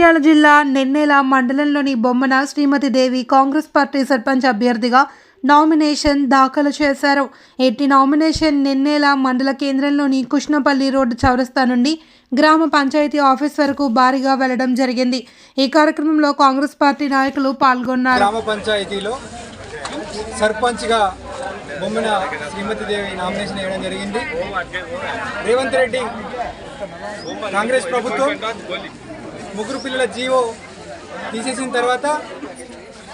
మంచిర్యాల జిల్లా నెన్నెల మండలంలోని Bommana Shrimati Devi Congress party sarpanch అభ్యర్థిగా నామినేషన్ దాఖలు చేశారు. ఎట్టి నామినేషన్ నిన్నేల మండల కేంద్రంలోని కృష్ణపల్లి రోడ్డు చౌరస్తా నుండి గ్రామ పంచాయతీ ఆఫీస్ వరకు భారీగా వెళ్ళడం జరిగింది. ఈ కార్యక్రమంలో కాంగ్రెస్ పార్టీ నాయకులు పాల్గొన్నారు. గ్రామ పంచాయతీలో సర్పంచ్గా బొమ్మన శ్రీమతి దేవి నామినేషన్ వేయడం జరిగింది. రేవంత్ రెడ్డి కాంగ్రెస్ ప్రభుత్వం ముగ్గురు పిల్లల జీవో తీసేసిన తర్వాత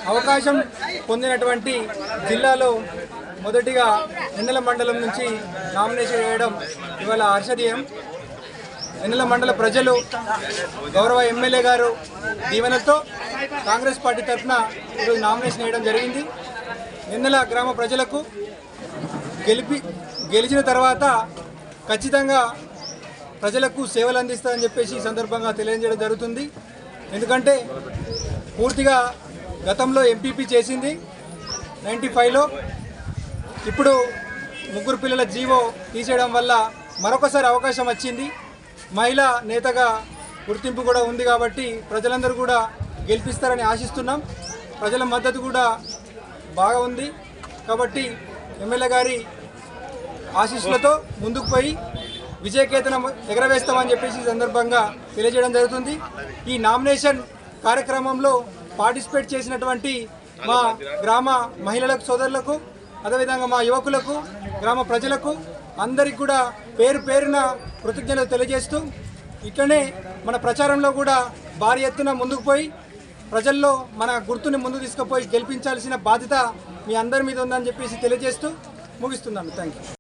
అవకాశం పొందినటువంటి జిల్లాలో మొదటిగా ఎన్నెల మండలం నుంచి నామినేషన్ వేయడం ఇవాళ ఆశ్చర్యం ఎన్నెల మండల ప్రజలు గౌరవ ఎమ్మెల్యే గారు దీవెనతో కాంగ్రెస్ పార్టీ తరఫున ఈరోజు నామినేషన్ వేయడం జరిగింది. ఎన్నెల గ్రామ ప్రజలకు గెలిపి గెలిచిన తర్వాత ఖచ్చితంగా ప్రజలకు సేవలు అందిస్తారని చెప్పేసి ఈ సందర్భంగా తెలియజేయడం జరుగుతుంది. ఎందుకంటే పూర్తిగా గతంలో ఎంపీపీ చేసింది నైంటీ ఫైవ్లో. ఇప్పుడు ముగ్గురు పిల్లల జీవో తీసేయడం వల్ల మరొకసారి అవకాశం వచ్చింది. మహిళా నేతగా గుర్తింపు కూడా ఉంది కాబట్టి ప్రజలందరూ కూడా గెలిపిస్తారని ఆశిస్తున్నాం. ప్రజల మద్దతు కూడా బాగా ఉంది. కాబట్టి ఎమ్మెల్యే గారి ఆశీస్సులతో ముందుకు పోయి విజయకేతనం ఎగరవేస్తామని చెప్పేసి సందర్భంగా తెలియజేయడం జరుగుతుంది. ఈ నామినేషన్ కార్యక్రమంలో పార్టిసిపేట్ చేసినటువంటి మా గ్రామ మహిళలకు సోదరులకు అదేవిధంగా మా యువకులకు గ్రామ ప్రజలకు అందరికి కూడా పేరు పేరున కృతజ్ఞతలు తెలియజేస్తూ ఇట్లనే మన ప్రచారంలో కూడా భారీ ఎత్తున ముందుకు పోయి ప్రజల్లో మన గుర్తుని ముందు తీసుకుపోయి గెలిపించాల్సిన బాధ్యత మీ అందరి మీద ఉందని చెప్పేసి తెలియజేస్తూ ముగిస్తున్నాను. Thank you